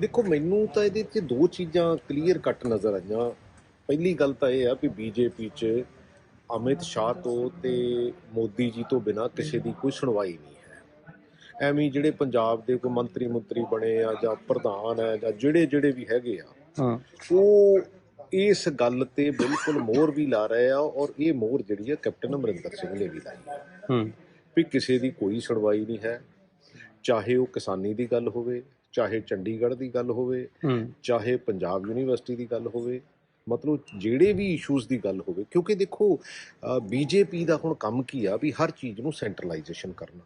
ਦੇਖੋ ਮੈਨੂੰ ਤਾਂ ਇਹਦੇ 'ਚ ਦੋ ਚੀਜ਼ਾਂ ਕਲੀਅਰ ਕੱਟ ਨਜ਼ਰ ਆਈਆਂ। ਪਹਿਲੀ ਗੱਲ ਤਾਂ ਇਹ ਆ ਵੀ ਬੀਜੇਪੀ 'ਚ ਅਮਿਤ ਸ਼ਾਹ ਤੋਂ ਤੇ ਮੋਦੀ ਜੀ ਤੋਂ ਬਿਨਾ ਕਿਸੇ ਦੀ ਕੋਈ ਸੁਣਵਾਈ ਨਹੀਂ ਹੈ। ਐਵੇਂ ਜਿਹੜੇ ਪੰਜਾਬ ਦੇ ਕੋਈ ਮੰਤਰੀ ਮੰਤਰੀ ਬਣੇ ਆ ਜਾਂ ਪ੍ਰਧਾਨ ਹੈ ਜਾਂ ਜਿਹੜੇ ਜਿਹੜੇ ਵੀ ਹੈਗੇ ਆ ਹਾਂ। ਉਹ ਇਸ ਗੱਲ ਤੇ ਬਿਲਕੁਲ ਮੋਹਰ ਵੀ ਲਾ ਰਹੇ ਆ ਔਰ ਇਹ ਮੋਹਰ ਜਿਹੜੀ ਹੈ ਕੈਪਟਨ ਅਮਰਿੰਦਰ ਸਿੰਘ ਨੇ ਵੀ ਲਾਈ ਹੈ ਹੂੰ। ਵੀ ਕਿਸੇ ਦੀ ਕੋਈ ਸੁਣਵਾਈ ਨਹੀਂ ਹੈ ਚਾਹੇ ਉਹ ਕਿਸਾਨੀ ਦੀ ਗੱਲ ਹੋਵੇ ਚਾਹੇ ਚੰਡੀਗੜ੍ਹ ਦੀ ਗੱਲ ਹੋਵੇ ਚਾਹੇ ਪੰਜਾਬ ਯੂਨੀਵਰਸਿਟੀ ਦੀ ਗੱਲ ਹੋਵੇ ਮਤਲਬ ਜਿਹੜੇ ਵੀ ਇਸ਼ੂਜ਼ ਦੀ ਗੱਲ ਹੋਵੇ ਕਿਉਂਕਿ ਦੇਖੋ ਬੀਜੇਪੀ ਦਾ ਹੁਣ ਕੰਮ ਕੀ ਆ ਵੀ ਹਰ ਚੀਜ਼ ਨੂੰ ਸੈਂਟਰਲਾਈਜੇਸ਼ਨ ਕਰਨਾ।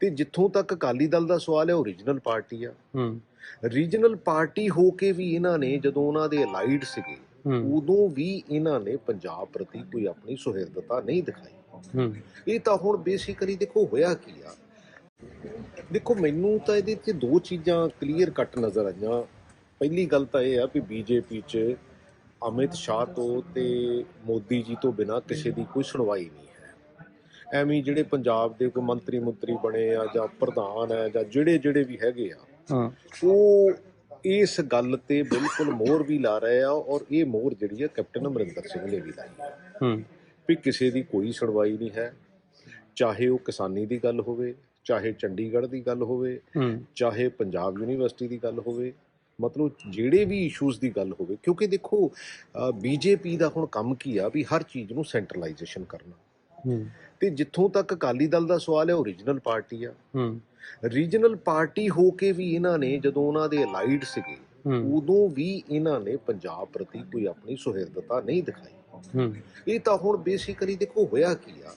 ਤੇ ਜਿੱਥੋਂ ਤੱਕ ਅਕਾਲੀ ਦਲ ਦਾ ਸਵਾਲ ਹੈ ਉਹ ਰੀਜਨਲ ਪਾਰਟੀ ਆ। ਰੀਜਨਲ ਪਾਰਟੀ ਹੋ ਕੇ ਵੀ ਇਹਨਾਂ ਨੇ ਜਦੋਂ ਉਹਨਾਂ ਦੇ ਅਲਾਈਡ ਸੀਗੇ ਉਦੋਂ ਵੀ ਇਹਨਾਂ ਨੇ ਪੰਜਾਬ ਪ੍ਰਤੀ ਕੋਈ ਆਪਣੀ ਸੁਹਿਰਦਤਾ ਨਹੀਂ ਦਿਖਾਈ। ਇਹ ਤਾਂ ਹੁਣ ਬੇਸਿਕਲੀ ਦੇਖੋ ਹੋਇਆ ਕੀ ਆ ਦੇਖੋ ਮੈਨੂੰ ਤਾਂ ਇਹਦੇ 'ਚ ਦੋ ਚੀਜ਼ਾਂ ਕਲੀਅਰ ਕੱਟ ਨਜ਼ਰ ਆਈਆਂ। ਪਹਿਲੀ ਗੱਲ ਤਾਂ ਇਹ ਆ ਵੀ ਬੀਜੇਪੀ 'ਚ ਅਮਿਤ ਸ਼ਾਹ ਤੋਂ ਤੇ ਮੋਦੀ ਜੀ ਤੋਂ ਬਿਨਾ ਕਿਸੇ ਦੀ ਕੋਈ ਸੁਣਵਾਈ ਨਹੀਂ ਹੈ। ਐਵੇਂ ਜਿਹੜੇ ਪੰਜਾਬ ਦੇ ਕੋਈ ਮੰਤਰੀ ਮੰਤਰੀ ਬਣੇ ਆ ਜਾਂ ਪ੍ਰਧਾਨ ਹੈ ਜਾਂ ਜਿਹੜੇ ਜਿਹੜੇ ਵੀ ਹੈਗੇ ਆ ਹਾਂ। ਉਹ ਇਸ ਗੱਲ ਤੇ ਬਿਲਕੁਲ ਮੋਹਰ ਵੀ ਲਾ ਰਹੇ ਆ ਔਰ ਇਹ ਮੋਹਰ ਜਿਹੜੀ ਹੈ ਕੈਪਟਨ ਅਮਰਿੰਦਰ ਸਿੰਘ ਨੇ ਵੀ ਲਾਈ ਹੈ ਹੂੰ। ਵੀ ਕਿਸੇ ਦੀ ਕੋਈ ਸੁਣਵਾਈ ਨਹੀਂ ਹੈ ਚਾਹੇ ਉਹ ਕਿਸਾਨੀ ਦੀ ਗੱਲ ਹੋਵੇ ਚਾਹੇ ਚੰਡੀਗੜ੍ਹ ਦੀ ਗੱਲ ਹੋਵੇ ਚਾਹੇ ਪੰਜਾਬ ਯੂਨੀਵਰਸਿਟੀ ਦੀ ਗੱਲ ਹੋਵੇ ਮਤਲਬ ਜਿਹੜੇ ਵੀ ਇਸ਼ੂਜ਼ ਦੀ ਗੱਲ ਹੋਵੇ ਕਿਉਂਕਿ ਦੇਖੋ ਬੀਜੇਪੀ ਦਾ ਹੁਣ ਕੰਮ ਕੀ ਆ ਵੀ ਹਰ ਚੀਜ਼ ਨੂੰ ਸੈਂਟਰਲਾਈਜੇਸ਼ਨ ਕਰਨਾ। ਤੇ ਜਿੱਥੋਂ ਤੱਕ ਅਕਾਲੀ ਦਲ ਦਾ ਸਵਾਲ ਹੈ ਉਹ ਰੀਜਨਲ ਪਾਰਟੀ ਆ। ਰੀਜਨਲ ਪਾਰਟੀ ਹੋ ਕੇ ਵੀ ਇਹਨਾਂ ਨੇ ਜਦੋਂ ਉਹਨਾਂ ਦੇ ਅਲਾਈਡ ਸੀਗੇ ਉਦੋਂ ਵੀ ਇਹਨਾਂ ਨੇ ਪੰਜਾਬ ਪ੍ਰਤੀ ਕੋਈ ਆਪਣੀ ਸੁਹਿਰਦਤਾ ਨਹੀਂ ਦਿਖਾਈ। ਇਹ ਤਾਂ ਹੁਣ ਬੇਸਿਕਲੀ ਦੇਖੋ ਹੋਇਆ ਕੀ ਆ